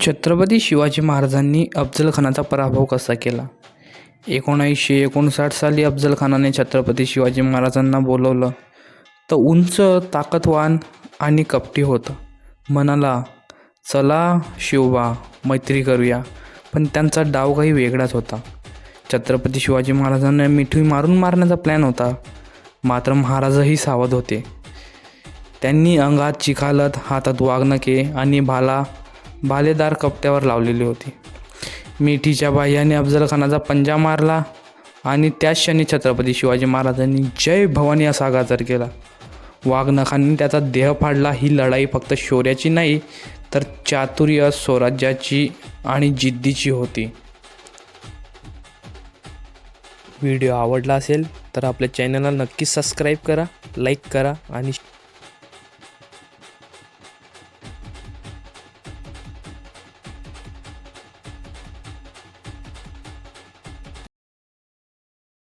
छत्रपती शिवाजी महाराजांनी अफजलखानाचा पराभव कसा केला? एकोणावीसशे एकोणसाठ साली अफजलखानाने छत्रपती शिवाजी महाराजांना बोलवलं. तर उंच ताकदवान आणि कपटी होतं. म्हणाला चला शिवबा मैत्री करूया. पण त्यांचा डाव काही वेगळाच होता. छत्रपती शिवाजी महाराजांना मिठी मारून मारण्याचा प्लॅन होता. मात्र महाराजही सावध होते. त्यांनी अंगात चिखालत हातात वाघनखे आणि भाला भालेदार कपट्यावर लावलेली होती. मिठीच्या बाह्याने अफजलखानाचा पंजा मारला आणि त्याच क्षणी छत्रपती शिवाजी महाराजांनी जय भवानी असा गाजर केला. वाघनखांनी त्याचा देह फाडला. ही लढाई फक्त शौर्याची नाही तर चातुर्य स्वराज्याची आणि जिद्दीची होती. व्हिडिओ आवडला असेल तर आपल्या चॅनलला नक्की सबस्क्राईब करा लाईक करा आणि